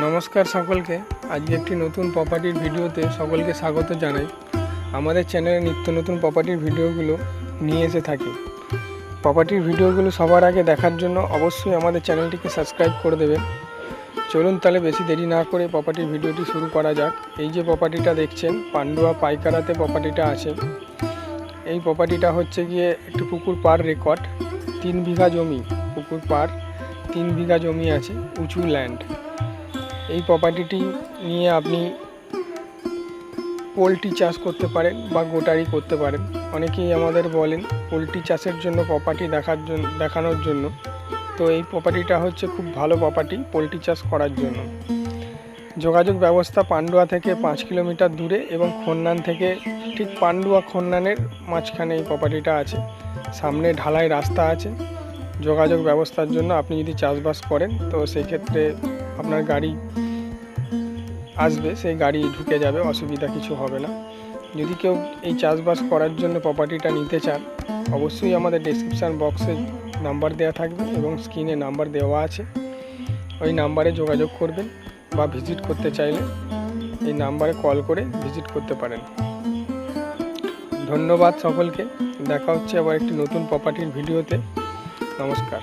নমস্কার সকলকে। আজকে একটি নতুন প্রপার্টির ভিডিওতে সকলকে স্বাগত জানাই। আমাদের চ্যানেলে নিত্য নতুন প্রপার্টির ভিডিওগুলো নিয়ে এসে থাকি। প্রপার্টির ভিডিওগুলো সবার আগে দেখার জন্য অবশ্যই আমাদের চ্যানেলটিকে সাবস্ক্রাইব করে দেবেন। চলুন তাহলে বেশি দেরি না করে প্রপার্টির ভিডিওটি শুরু করা যাক। এই যে প্রপার্টিটা দেখছেন, পান্ডুয়া পাইকারাতে প্রপার্টিটা আছে। এই প্রপার্টিটা হচ্ছে গিয়ে একটি পুকুর পার রেকর্ড তিন বিঘা জমি। পুকুর পার তিন বিঘা জমি আছে, উঁচু ল্যান্ড এই প্রপার্টিটি নিয়ে আপনি পোলট্রি চাষ করতে পারেন বা গোটারি করতে পারেন। অনেকেই আমাদের বলেন পোলট্রি চাষের জন্য প্রপার্টি দেখার জন্য দেখানোর জন্য। তো এই প্রপার্টিটা হচ্ছে খুব ভালো প্রপার্টি পোলট্রি চাষ করার জন্য। যোগাযোগ ব্যবস্থা পান্ডুয়া থেকে পাঁচ কিলোমিটার দূরে এবং খন্নান থেকে ঠিক পান্ডুয়া খন্নানের মাঝখানে এই প্রপার্টিটা আছে। সামনে ঢালাই রাস্তা আছে। যোগাযোগ ব্যবস্থার জন্য আপনি যদি চাষবাস করেন, তো সেই ক্ষেত্রে আপনার গাড়ি আসবে, সেই গাড়ি ঢুকে যাবে, অসুবিধা কিছু হবে না। যদি কেউ এই চাষবাস করার জন্য প্রপার্টিটা নিতে চান, অবশ্যই আমাদের ডেসক্রিপশান বক্সে নাম্বার দেওয়া থাকবে এবং স্ক্রিনে নাম্বার দেওয়া আছে। ওই নাম্বারে যোগাযোগ করবেন বা ভিজিট করতে চাইলে এই নাম্বারে কল করে ভিজিট করতে পারেন। ধন্যবাদ সকলকে। দেখা হচ্ছে আবার একটি নতুন প্রপার্টির ভিডিওতে নমস্কার।